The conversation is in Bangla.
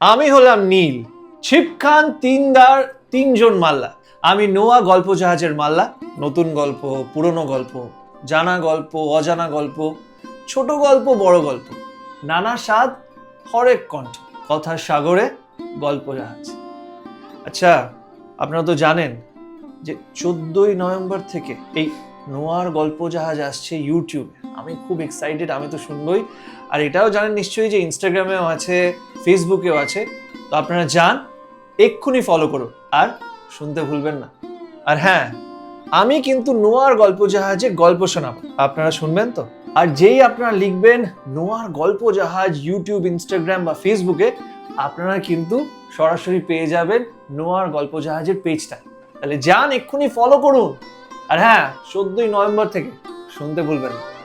আমি হলাম নীল। ছিপ খান, তিনদার, তিনজন মাল্লা। আমি নোয়া গল্প জাহাজের মাল্লা। নতুন গল্প, পুরনো গল্প, জানা গল্প, অজানা গল্প, ছোট গল্প, বড় গল্প। নানা স্বাদ, হরেক কণ্ঠ। কথার সাগরে গল্প জাহাজ আচ্ছা আপনারা তো জানেন যে চোদ্দই নভেম্বর থেকে এই নোয়ার গল্প জাহাজ আসছে ইউটিউবে। আমি খুব এক্সাইটেড আমি তো শুনবই। আর এটাও জানেন নিশ্চয়ই যে ইনস্টাগ্রামেও আছে ফেসবুকেও আছে। তো আপনারা যান, এক্ষুনি ফলো করুন। আর শুনতে ভুলবেন না। আর হ্যাঁ আমি কিন্তু নোয়ার গল্প জাহাজে গল্প শোনাবো। আপনারা শুনবেন তো? আর যেই আপনারা লিখবেন নোয়ার গল্প জাহাজ ইউটিউব ইনস্টাগ্রাম বা ফেসবুকে আপনারা কিন্তু সরাসরি পেয়ে যাবেন নোয়ার গল্প জাহাজের পেজটা তাহলে যান, এক্ষুনি ফলো করুন। আর হ্যাঁ চোদ্দই নভেম্বর থেকে, শুনতে ভুলবেন না।